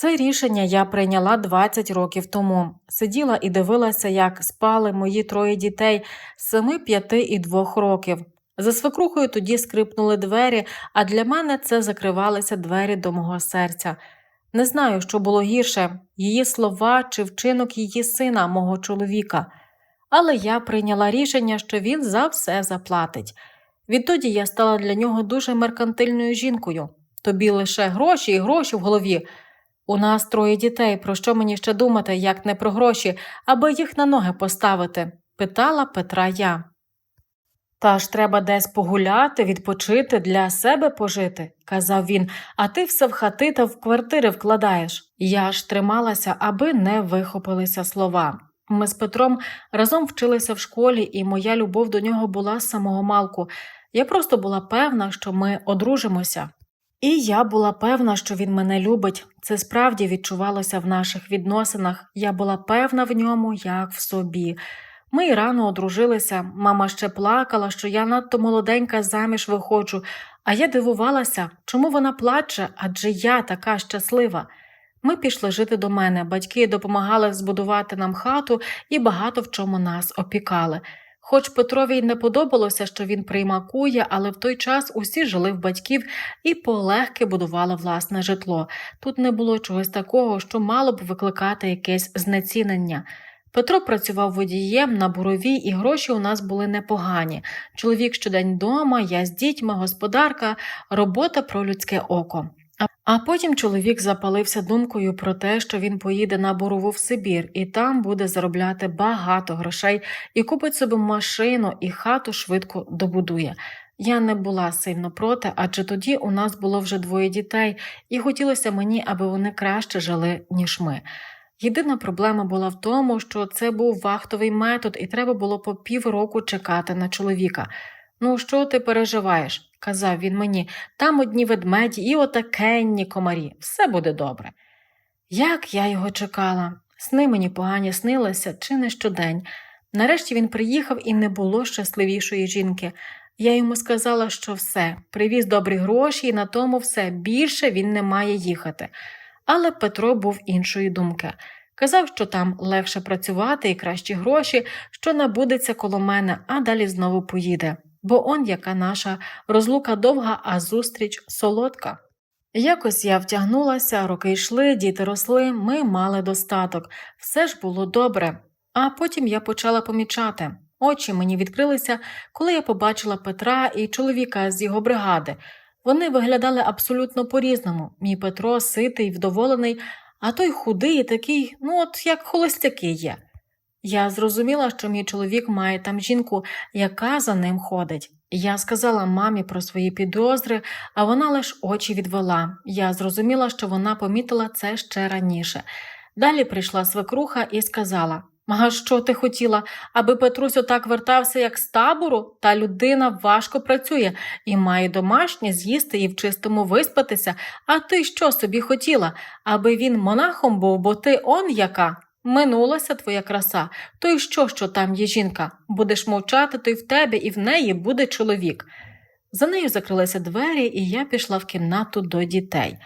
Це рішення я прийняла 20 років тому. Сиділа і дивилася, як спали мої троє дітей семи, п'яти і двох років. За свекрухою тоді скрипнули двері, а для мене це закривалися двері до мого серця. Не знаю, що було гірше її слова чи вчинок її сина, мого чоловіка. Але я прийняла рішення, що він за все заплатить. Відтоді я стала для нього дуже меркантильною жінкою. Тобі лише гроші і гроші в голові. У нас троє дітей, про що мені ще думати, як не про гроші, аби їх на ноги поставити? питала Петра я. Та ж треба десь погуляти, відпочити, для себе пожити, казав він, а ти все в хати та в квартири вкладаєш. Я ж трималася, аби не вихопилися слова. Ми з Петром разом вчилися в школі, і моя любов до нього була з самого малку. Я просто була певна, що ми одружимося. І я була певна, що він мене любить. Це справді відчувалося в наших відносинах. Я була певна в ньому, як в собі. Ми й рано одружилися. Мама ще плакала, що я надто молоденька заміж виходжу, а я дивувалася, чому вона плаче, адже я така щаслива. Ми пішли жити до мене, батьки допомагали збудувати нам хату і багато в чому нас опікали. Хоч Петрові й не подобалося, що він приймакує, але в той час усі жили в батьків і полегки будували власне житло. Тут не було чогось такого, що мало б викликати якесь знецінення. Петро працював водієм на буровій, і гроші у нас були непогані. Чоловік щодень вдома, я з дітьми, господарка, робота про людське око. А- потім чоловік запалився думкою про те, що він поїде на бурову в Сибір і там буде заробляти багато грошей і купить собі машину і хату швидко добудує. Я не була сильно проти, адже тоді у нас було вже двоє дітей, і хотілося мені, аби вони краще жили, ніж ми. Єдина проблема була в тому, що це був вахтовий метод, і треба було по півроку чекати на чоловіка. Ну, що ти переживаєш? Казав він мені, там одні ведмеді і отакенні комарі, все буде добре. Як я його чекала, сни мені погані снилися чи не щодень. Нарешті він приїхав і не було щасливішої жінки. Я йому сказала, що все, привіз добрі гроші, і на тому все більше він не має їхати. Але Петро був іншої думки. Казав, що там легше працювати і кращі гроші, що набудеться коло мене, а далі знову поїде. Бо он яка наша розлука довга, а зустріч солодка. Якось я втягнулася, роки йшли, діти росли, ми мали достаток, все ж було добре. А потім я почала помічати. Очі мені відкрилися, коли я побачила Петра і чоловіка з його бригади. Вони виглядали абсолютно по-різному. Мій Петро ситий, вдоволений, а той худий і такий, ну от як холостяки є. Я зрозуміла, що мій чоловік має там жінку, яка за ним ходить. Я сказала мамі про свої підозри, а вона лиш очі відвела. Я зрозуміла, що вона помітила це ще раніше. Далі прийшла свекруха і сказала: А що ти хотіла, аби Петрусь отак вертався, як з табору? Та людина важко працює і має домашнє з'їсти і в чистому виспатися. А ти що собі хотіла? Аби він монахом був, бо ти он яка? Минулася твоя краса, то й що, що там є жінка? Будеш мовчати, то й в тебе, і в неї буде чоловік. За нею закрилися двері, і я пішла в кімнату до дітей.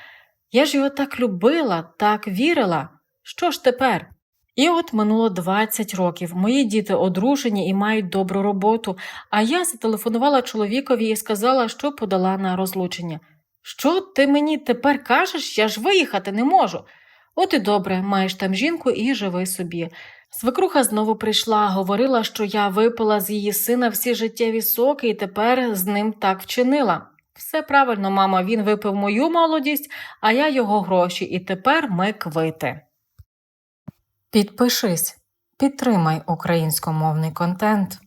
Я ж його так любила, так вірила. Що ж тепер? І от минуло 20 років. Мої діти одружені і мають добру роботу, а я зателефонувала чоловікові і сказала, що подала на розлучення. Що ти мені тепер кажеш? Я ж виїхати не можу. От і добре, маєш там жінку і живи собі. Свекруха знову прийшла, говорила, що я випила з її сина всі життєві соки і тепер з ним так вчинила. Все правильно, мама, він випив мою молодість, а я його гроші, і тепер ми квити. Підпишись, підтримай українськомовний контент.